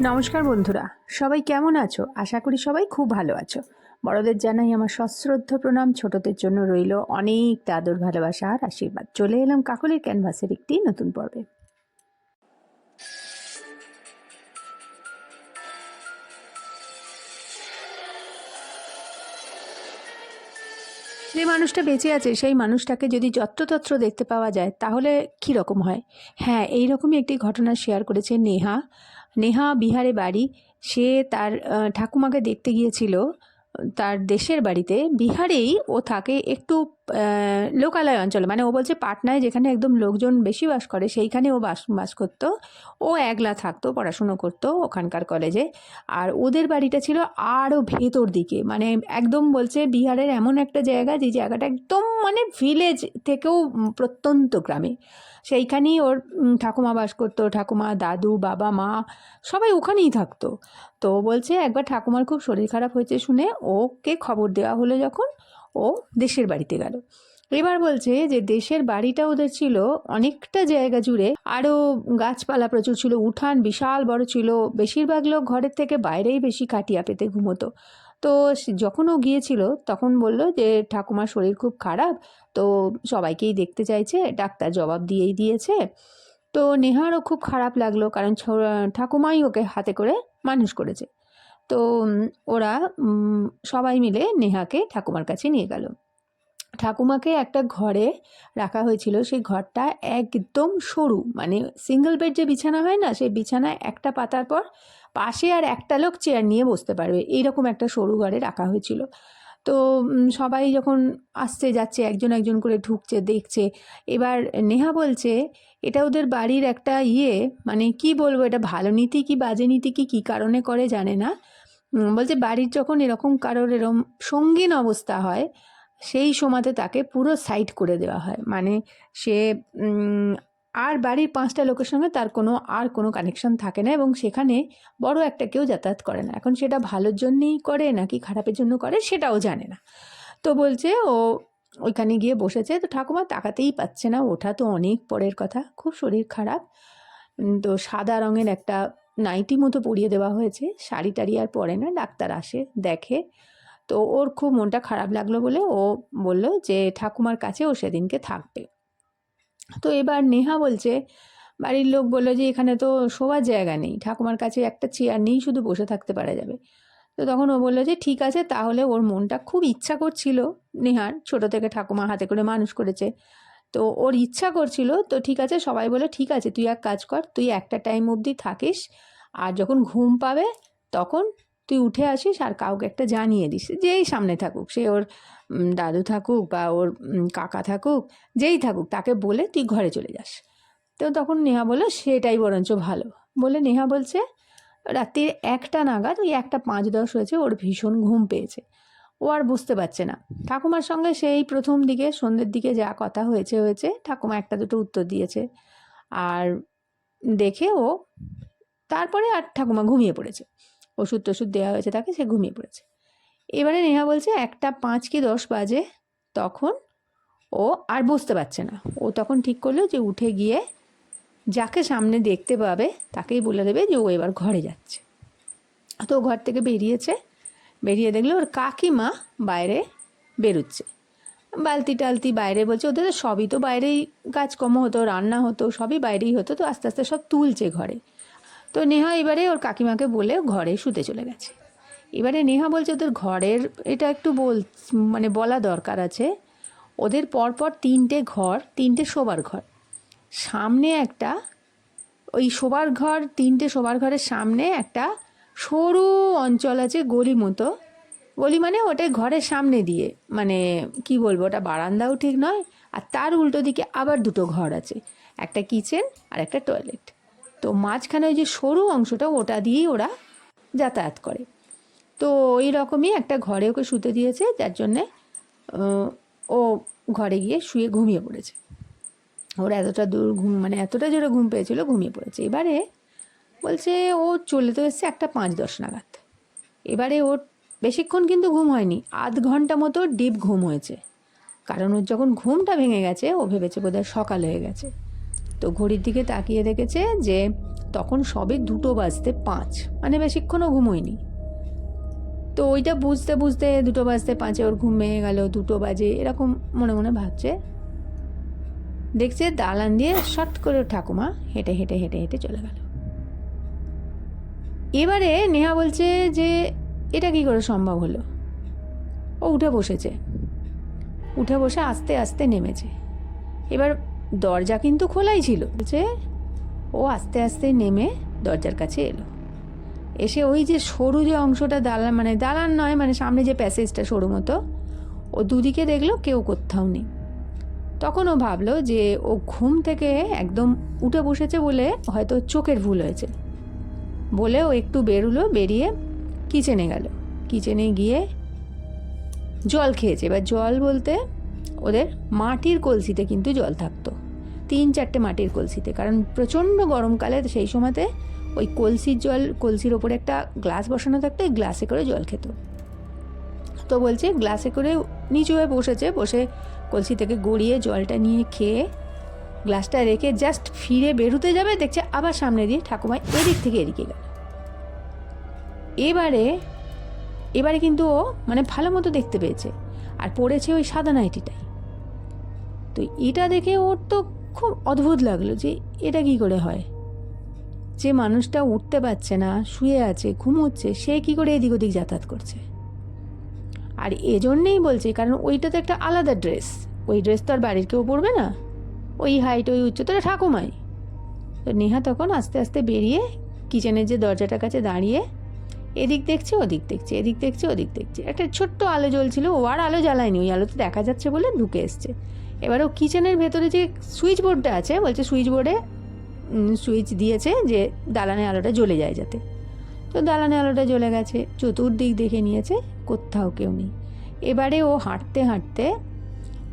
নমস্কার বন্ধুরা, সবাই কেমন আছো? আশা করি সবাই খুব ভালো আছো। বড়দের জানাই আমার সশ্রদ্ধ প্রণাম, ছোটদের জন্য রইল অনেক আদর, ভালোবাসা আর আশীর্বাদ। চলে এলাম কাকলের ক্যানভাসের একটি নতুন পর্বে। যে মানুষটা বেঁচে আছে, সেই মানুষটাকে যদি যত্রতত্র দেখতে পাওয়া যায়, তাহলে কি রকম হয়? হ্যাঁ এই রকমই একটি ঘটনা শেয়ার করেছে নেহা। নেহা বিহারে বাড়ি। সে তার ঠাকুমাকে দেখতে গিয়েছিল, তার দেশের বাড়িতে। বিহারেই ও থাকে একটু লোকালয় অঞ্চলে মানে ও বলছে পাটনায় যেখানে একদম লোকজন বেশি বাস করে সেইখানে ও বাস বাস করতো। ও একলা থাকতো, পড়াশুনো করতো ওখানকার কলেজে। আর ওদের বাড়িটা ছিল আরও ভেতর দিকে মানে একদম বলছে বিহারের এমন একটা জায়গা, যে জায়গাটা একদম মানে ভিলেজ থেকেও প্রত্যন্ত গ্রামে। সেইখানেই ওর ঠাকুমা বাস করতো, ঠাকুমা, দাদু, বাবা, মা, সবাই ওখানেই থাকতো। তো বলছে একবার ঠাকুমার খুব শরীর খারাপ হয়েছে শুনে ওকে খবর দেওয়া হলো যখন। ও দেশের বাড়িতে গেল। এবার বলছে যে দেশের বাড়িটা ওদের ছিল অনেকটা জায়গা জুড়ে। আরও গাছপালা প্রচুর ছিল, উঠান বিশাল বড় ছিল। বেশিরভাগ লোক ঘরের থেকে বাইরেই বেশি কাটিয়া পেতে ঘুমোতো। তো যখন ও গিয়েছিল, তখন বলল যে ঠাকুমার শরীর খুব খারাপ, তো সবাইকেই দেখতে চাইছে, ডাক্তার জবাব দিয়েই দিয়েছে। তো নেহারও খুব খারাপ লাগল, কারণ ঠাকুমাই ওকে হাতে করে মানুষ করেছে। তো ওরা সবাই মিলে নেহাকে ঠাকুমার কাছে নিয়ে গেল। ঠাকুমাকে একটা ঘরে রাখা হয়েছিল। সেই ঘরটা একদম সরু মানে সিঙ্গেল বেড যে বিছানা হয় না, সেই বিছানায় একটা পাতার পর পাশে আর একটা লোক চেয়ার নিয়ে বসতে পারবে। এইরকম একটা সরু ঘরে রাখা হয়েছিল। তো সবাই যখন আসছে, যাচ্ছে, একজন একজন করে ঢুকছে, দেখছে, এবার নেহা বলছে, এটা ওদের বাড়ির একটা ইয়ে মানে কি বলব, এটা ভালো নীতি কি, বাজে নীতি কি, কী কারণে করে জানে না? বলছে বাড়ির যখন এরকম কারোর এরকম সঙ্গীন অবস্থা হয়, সেই সময়তে তাকে পুরো সাইড করে দেওয়া হয়। মানে সে আর বাড়ির পাঁচটা লোকের সঙ্গে তার কোনো, আর কোনো কানেকশন থাকে না এবং সেখানে বড় একটা কেউ যাতায়াত করে না। এখন সেটা ভালোর জন্যেই করে নাকি খারাপের জন্য করে সেটাও জানে না। তো বলছে ও ওইখানে গিয়ে বসেছে। তো ঠাকুমা তাকাতেই পাচ্ছে না। ওঠা তো অনেক পরের কথা। খুব শরীর খারাপ। তো সাদা রঙের একটা নাইটি মতো পরিয়ে দেওয়া হয়েছে। শাড়ি টাড়ি আর পরে না, ডাক্তার আসে, দেখে। তো ওর খুব মনটা খারাপ লাগল বলে ও বলল যে, ঠাকুমার কাছে ও সেদিনকে থাকবে। তো এবার নেহা বলছে, বাড়ির লোক বলল যে, এখানে তো শোবার জায়গা নেই, ঠাকুমার কাছে একটা চেয়ার নেই, শুধু বসে থাকতে পারা যাবে। তো তখন ও বলল যে, ঠিক আছে, তাহলে ওর মনটা খুব ইচ্ছা করছিল নেহার, ছোট থেকে ঠাকুমা হাতে করে মানুষ করেছে। তো ওর ইচ্ছা করছিল, তো ঠিক আছে, সবাই বলে, ঠিক আছে, তুই এক কাজ কর, তুই একটা টাইম অবধি থাকিস, আর যখন ঘুম পাবে, তখন তুই উঠে আসিস আর কাউকে একটা জানিয়ে দিস, যেই সামনে থাকুক, সে ওর দাদু থাকুক বা ওর কাকা থাকুক, যেই থাকুক, তাকে বলে তুই ঘরে চলে যাস। তো তখন নেহা বলল, সেটাই বরঞ্চ ভালো। বলে নেহা বলছে, রাত্রির একটা নাগাদ, ওই একটা পাঁচ দশ হয়েছে ওর ভীষণ ঘুম পেয়েছে। ও আর বুঝতে পারছে না। ঠাকুমার সঙ্গে সেই প্রথম দিকে, সন্ধ্যের দিকে যা কথা হয়েছে হয়েছে, ঠাকুমা একটা দুটো উত্তর দিয়েছে। আর দেখে ও তারপরে আর ঠাকুমা ঘুমিয়ে পড়েছে। ওষুধ টষুধ দেওয়া হয়েছে তাকে, সে ঘুমিয়ে পড়েছে। এবারে নেহা বলছে, একটা পাঁচ কি দশ বাজে? তখন ও আর বুঝতে পারছে না। ও তখন ঠিক করল যে উঠে গিয়ে যাকে সামনে দেখতে পাবে, তাকেই বলে দেবে যে ও এবার ঘরে যাচ্ছে। তো ঘর থেকে বেরিয়েছে। বেরিয়ে দেখল ওর কাকিমা বাইরে বেরোচ্ছে। বালতি টালতি বাইরে বলছে, ওদের তো সবই তো বাইরেই কাজকর্ম হতো, রান্না হতো, সবই বাইরেই হতো, তো আস্তে আস্তে সব তুলছে ঘরে। তো নেহা এবারে ওর কাকিমাকে বলে ঘরে শুতে চলে গেছে। এবারে নেহা বলছে, ওদের ঘরের, এটা একটু বল মানে বলা দরকার আছে, ওদের পরপর তিনটে ঘর, তিনটে শোবার ঘর। সামনে একটা, ওই শোবার ঘর, তিনটে শোবার ঘরের সামনে একটা সরু অঞ্চল আছে গলি মতো। গলি মানে ওটা ঘরের সামনে দিয়ে। মানে কি বলব, ওটা বারান্দাও ঠিক নয়। আর তার উল্টো দিকে আবার দুটো ঘর আছে। একটা কিচেন আর একটা টয়লেট। তো মাঝখানে ওই যে সরু অংশটা, ওটা দিয়েই ওরা যাতায়াত করে। তো ওই রকমই একটা ঘরে ওকে শুতে দিয়েছে, যার জন্যে ও ঘরে গিয়ে শুয়ে ঘুমিয়ে পড়েছে। ওর এতটা দূর ঘুম মানে এতটা জোরে ঘুম পেয়েছিল, ঘুমিয়ে পড়েছে। এবারে বলছে, ও চলে তো এসছে একটা পাঁচ দশ নাগাদ। এবারে ওর বেশিক্ষণ কিন্তু ঘুম হয়নি, আধ ঘণ্টা মতো ডিপ ঘুম হয়েছে। কারণ ওর যখন ঘুমটা ভেঙে গেছে, ও ভেবেছে বোধহয় সকাল হয়ে গেছে। তো ঘড়ির দিকে তাকিয়ে দেখেছে যে, তখন সবে দুটো বাজতে পাঁচ মানে বেশিক্ষণও ঘুমোয়নি তো ওইটা বুঝতে বুঝতে দুটো বাজতে পাঁচে ওর ঘুম ভেঙে গেল, দুটো বাজে, এরকম মনে মনে ভাবছে। দেখছে দালান দিয়ে শট করে ঠাকুমা হেঁটে হেঁটে হেঁটে হেঁটে চলে গেল। এবারে নেহা বলছে যে, এটা কি করে সম্ভব হলো? ও উঠে বসেছে। উঠে বসে আস্তে আস্তে নেমেছে। এবার দরজা কিন্তু খোলাই ছিল। বলছে, ও আস্তে আস্তে নেমে দরজার কাছে এলো। এসে ওই যে সরু যে অংশটা দালান মানে দালান নয় মানে সামনে যে প্যাসেজটা সরু মতো, ও দুদিকে দেখল কেউ কোথাও নেই। তখন ও ভাবলো যে, ও ঘুম থেকে একদম উঠে বসেছে বলে হয়তো চোখের ভুল হয়েছে। বলে ও একটু বেরোলো, বেরিয়ে কিচেনে গেল। কিচেনে গিয়ে জল খেয়েছে। এবার জল বলতে ওদের মাটির কলসিতে কিন্তু জল থাকতো। তিন চারটে মাটির কলসিতে। কারণ প্রচণ্ড গরমকালে সেই সময়তে ওই কলসির জল, কলসির ওপরে একটা গ্লাস বসানো থাকতো ওই গ্লাসে করে জল খেত। তো বলছে গ্লাসে করে নিচু হয়ে বসেছে। বসে কলসি থেকে গড়িয়ে জলটা নিয়ে খেয়ে গ্লাসটা রেখে জাস্ট ফিরে বেরোতে যাবে, দেখছে আবার সামনে দিয়ে ঠাকুমা এদিক থেকে এদিকে গেল। এবারে এবারে কিন্তু ও মানে ভালো মতো দেখতে পেয়েছে, আর পড়েছে ওই সাদা নাইটিটাই। তো এটা দেখে ওর তো খুব অদ্ভুত লাগল যে এটা কি করে হয়। যে মানুষটা উঠতে পারছে না, শুয়ে আছে, ঘুমোচ্ছে, সে কি করে এদিক ওদিক যাতায়াত করছে? আর এজন্যেই বলছে, কারণ ওইটা তো একটা আলাদা ড্রেস ওই ড্রেস তো আর বাড়ির কেউ পরবে না। ওই হাইট ওই উচ্চতা ঠাকুমাই। তো নেহা তখন আস্তে আস্তে বেরিয়ে কিচেনের যে দরজাটার কাছে দাঁড়িয়ে এদিক দেখছে, ওদিক দেখছে, এদিক দেখছে, ওদিক দেখছে। একটা ছোট্ট আলো জ্বলছিল, ও আর আলো জ্বালায়নি, ওই আলোতে দেখা যাচ্ছে বলে ঢুকে এসছে। এবার ও কিচেনের ভেতরে যে সুইচ বোর্ডটা আছে, বলছে সুইচ বোর্ডে সুইচ দিয়েছে যে দালানে আলোটা জ্বলে যায় যাতে। তো দালানে আলোটা জ্বলে গেছে, চতুর্দিক দেখে নিয়েছে, কোথাও কেউ নেই। এবারে ও হাঁটতে হাঁটতে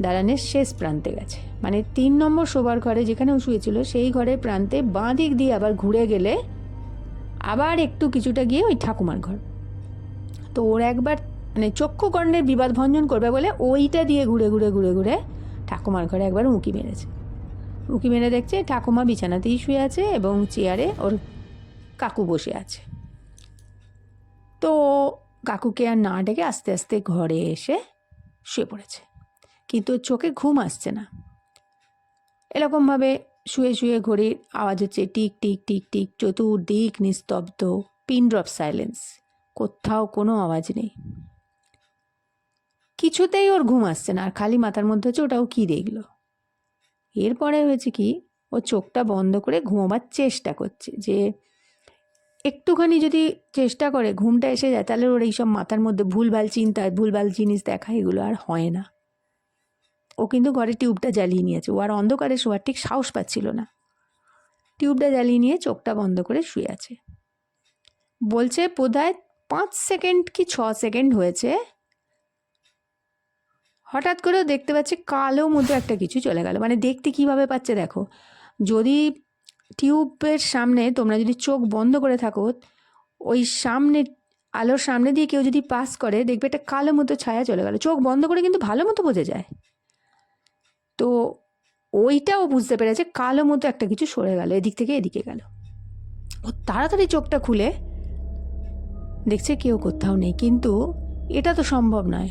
দালানের শেষ প্রান্তে গেছে। মানে তিন নম্বর শোবার ঘরে যেখানে ও শুয়েছিল, সেই ঘরের প্রান্তে বাঁ দিক দিয়ে আবার ঘুরে গেলে আবার একটু কিছুটা গিয়ে ওই ঠাকুমার ঘর। তো ওর একবার মানে চক্ষুকর্ণের বিবাদ ভঞ্জন করবে বলে ওইটা দিয়ে ঘুরে ঘুরে ঘুরে ঘুরে ঠাকুমার ঘরে একবার উঁকি মেরেছে। উঁকি মেরে দেখছে ঠাকুমা বিছানাতেই শুয়ে আছে এবং চেয়ারে ওর কাকু বসে আছে। তো কাকুকে আর না ডেকে আস্তে আস্তে ঘরে এসে শুয়ে পড়েছে। কিন্তু চোখে ঘুম আসছে না। এরকমভাবে শুয়ে শুয়ে ঘড়ির আওয়াজ হচ্ছে টিক টিক টিক টিক, চতুর্দিক নিস্তব্ধ, পিন ড্রপ সাইলেন্স, কোথাও কোনো আওয়াজ নেই। কিছুতেই ওর ঘুম আসছে না, আর খালি মাথার মধ্যে হচ্ছে ওটাও কী দেখল। এরপরে হয়েছে কি, ও চোখটা বন্ধ করে ঘুমোবার চেষ্টা করছে, যে একটুখানি যদি চেষ্টা করে, ঘুমটা এসে যায়, তাহলে ওর এইসব মাথার মধ্যে ভুলভাল চিন্তা, ভুলভাল জিনিস দেখা, এগুলো আর হয় না। ও কিন্তু ঘরে টিউবটা জ্বালিয়ে নিয়েছে। ও আর অন্ধকারে শোয়ার ঠিক সাহস পাচ্ছিল না। টিউবটা জ্বালিয়ে নিয়ে চোখটা বন্ধ করে শুয়ে আছে। বলছে, বোধহয় পাঁচ সেকেন্ড কি ছ সেকেন্ড হয়েছে? হঠাৎ করেও দেখতে পাচ্ছে কালো মতো একটা কিছু চলে গেল। মানে দেখতে কীভাবে পাচ্ছে দেখো। যদি টিউবের সামনে তোমরা যদি চোখ বন্ধ করে থাকো, ওই সামনে, আলোর সামনে দিয়ে কেউ যদি পাস করে, দেখবে একটা কালো মতো ছায়া চলে গেল। চোখ বন্ধ করে কিন্তু ভালো মতো বোঝা যায়। তো ওইটাও বুঝতে পেরেছে, কালো মতো একটা কিছু সরে গেল, এদিক থেকে এদিকে গেল। ও তাড়াতাড়ি চোখটা খুলে, দেখছে কেউ কোথাও নেই, কিন্তু এটা তো সম্ভব নয়।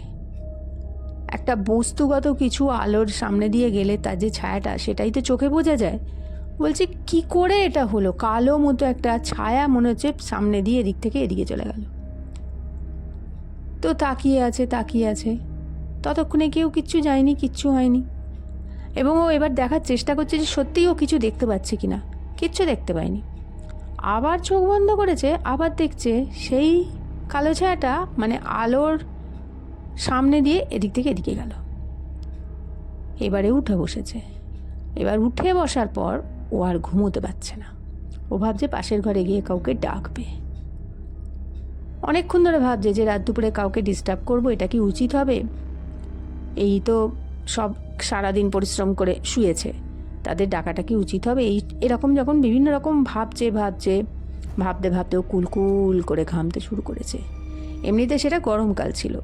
একটা বস্তুগত কিছু আলোর সামনে দিয়ে গেলে তার যে ছায়াটা, সেটাই তো চোখে বোঝা যায়। বলছে, কি করে এটা হলো? কালো মতো একটা ছায়া মনে হচ্ছে সামনে দিয়ে এদিক থেকে এদিকে চলে গেল। তো তাকিয়ে আছে তাকিয়ে আছে। ততক্ষণে কেউ কিচ্ছু যায়নি, কিচ্ছু হয়নি। এবং ও এবার দেখার চেষ্টা করছে যে সত্যিই ও কিছু দেখতে পাচ্ছে কি না কিচ্ছু দেখতে পায়নি। আবার চোখ বন্ধ করেছে, আবার দেখছে সেই কালো ছায়াটা মানে আলোর সামনে দিয়ে এদিক থেকে এদিকে গেল। এবারে উঠে বসেছে। এবার উঠে বসার পর ও আর ঘুমোতে পারছে না। ও ভাবছে পাশের ঘরে গিয়ে কাউকে ডাকবে। অনেকক্ষণ ধরে ভাবছে যে রাত দুপুরে কাউকে ডিস্টার্ব করব, এটা কি উচিত হবে? এই তো সব সারাদিন পরিশ্রম করে শুয়েছে। তাদের ডাকাটা কি উচিত হবে? এই, এরকম যখন বিভিন্ন রকম ভাবছে ভাবছে, ভাবতে ভাবতে ও কুলকুল করে ঘামতে শুরু করেছে। এমনিতে সেটা গরমকাল ছিল।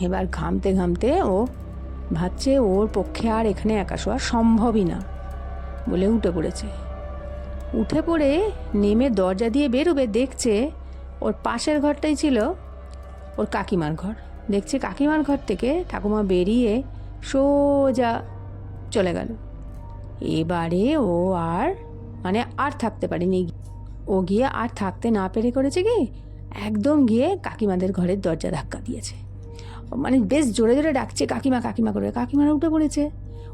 এবার ঘামতে ঘামতে ও ভাবছে, ওর পক্ষে আর এখানে একা শোয়া সম্ভবই না। বলে উঠে পড়েছে। উঠে পড়ে নেমে দরজা দিয়ে বেরোবে, দেখছে ওর পাশের ঘরটাই ছিল ওর কাকিমার ঘর। দেখছে কাকিমার ঘর থেকে ঠাকুমা বেরিয়ে সোজা চলে গেল। এবারে ও আর মানে আর থাকতে পারেনি। ও গিয়ে আর থাকতে না পেরে করেছে কি? একদম গিয়ে কাকিমাদের ঘরের দরজা ধাক্কা দিয়েছে। মানে বেশ জোরে জোরে ডাকছে, কাকিমা কাকিমা করে। কাকিমারা উঠে পড়েছে।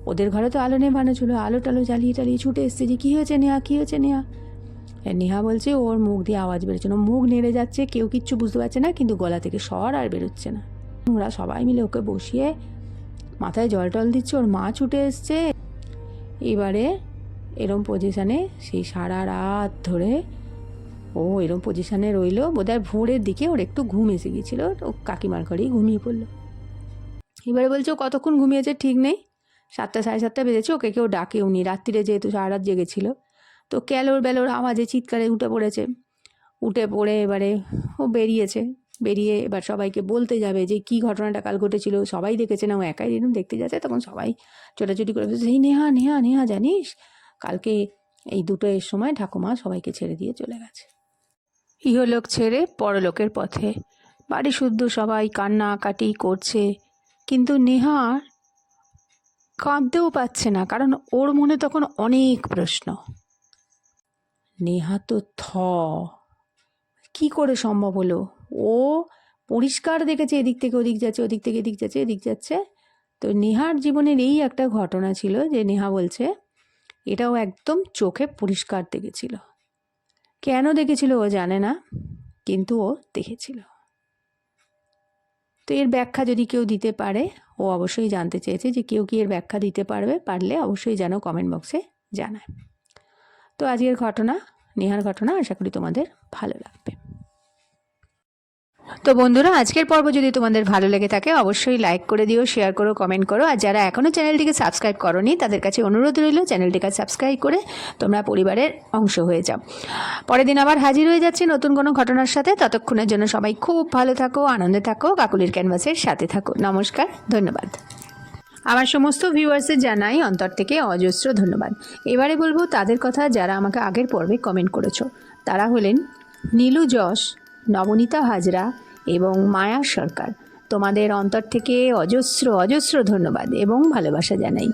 ওদের ঘরে তো আলো নেভানো ছিল। আলো টালো জ্বালিয়ে টালিয়ে ছুটে এসছে যে, কী হয়েছে নেহা? কী হয়েছে নেহা? নেহা বলছে, ওর মুখ দিয়ে আওয়াজ বেরোচ্ছে না। মুখ নেড়ে যাচ্ছে, কেউ কিচ্ছু বুঝতে পারছে না, কিন্তু গলা থেকে স্বর আর বেরোচ্ছে না। ওরা সবাই মিলে ওকে বসিয়ে মাথায় জল টল দিচ্ছে, ওর মা ছুটে এসছে। এবারে এরম পজিশানে সেই সারা রাত ধরে ও এরম পজিশানে রইল, বোধহয় ভোরের দিকে ওর একটু ঘুম এসে গিয়েছিল, ও কাকিমার ঘরেই ঘুমিয়ে পড়ল। এবারে বলছে, ও কতক্ষণ ঘুমিয়েছে ঠিক নেই? সাতটা, সাড়ে সাতটা বেজেছে, ওকে কেউ ডাকে উনি। রাত্রিরে যেহেতু সারা রাত জেগেছিল, তো ক্যালোর বেলোর আওয়াজে চিৎকারে উঠে পড়েছে। উঠে পড়ে এবারে ও বেরিয়েছে। বেরিয়ে এবার সবাইকে বলতে যাবে যে কী ঘটনাটা কাল ঘটেছিল। সবাই দেখেছে না ও একাই এরকম দেখতে যাচ্ছে তখন সবাই ছোটাছুটি করে বলছে এই নেহা নেহা নেহা জানিস? কালকে এই দুটো এর সময় ঠাকুমা সবাইকে ছেড়ে দিয়ে চলে গেছে। ইহলোক ছেড়ে পরলোকের পথে। বাড়ি শুদ্ধ সবাই কান্নাকাটি করছে। কিন্তু নেহা কাঁদতেও পাচ্ছে না কারণ ওর মনে তখন অনেক প্রশ্ন। নেহা তো থ। কি করে সম্ভব হলো? ও পরিষ্কার দেখেছে, এদিক থেকে ওদিক যাচ্ছে, ওদিক থেকে এদিক যাচ্ছে এদিক যাচ্ছে। তো নেহার জীবনের এই একটা ঘটনা ছিল যে নেহা বলছে, এটাও একদম চোখে পরিষ্কার দেখেছিল। কেন দেখেছিল ও জানে না, কিন্তু ও দেখেছিল। তো এর ব্যাখ্যা যদি কেউ দিতে পারে, ও অবশ্যই জানতে চেয়েছে যে কেউ কি এর ব্যাখ্যা দিতে পারবে, পারলে অবশ্যই যেন কমেন্ট বক্সে জানায়। তো আজকের ঘটনা, নেহার ঘটনা, আশা করি তোমাদের ভালো লাগবে। তো বন্ধুরা, আজকের পর্ব যদি তোমাদের ভালো লেগে থাকে, অবশ্যই লাইক করে দিও শেয়ার করো কমেন্ট করো। আর যারা এখনও চ্যানেলটিকে সাবস্ক্রাইব করনি, তাদের কাছে অনুরোধ রইল চ্যানেলটিকে সাবস্ক্রাইব করে তোমরা পরিবারের অংশ হয়ে যাও। পরের দিন আবার হাজির হয়ে যাচ্ছে নতুন কোনো ঘটনার সাথে। ততক্ষণের জন্য সবাই খুব ভালো থাকো, আনন্দে থাকো, কাকুলির ক্যানভাসের সাথে থাকো। নমস্কার, ধন্যবাদ। আমার সমস্ত ভিউয়ার্সের জানাই অন্তর থেকে অজস্র ধন্যবাদ। এবারে বলব তাদের কথা যারা আমাকে আগের পর্বে কমেন্ট করেছ। তারা হলেন নীলু যশ, নবনীতা হাজরা এবং মায়া সরকার। তোমাদের অন্তর থেকে অজস্র অজস্র ধন্যবাদ এবং ভালোবাসা জানাই।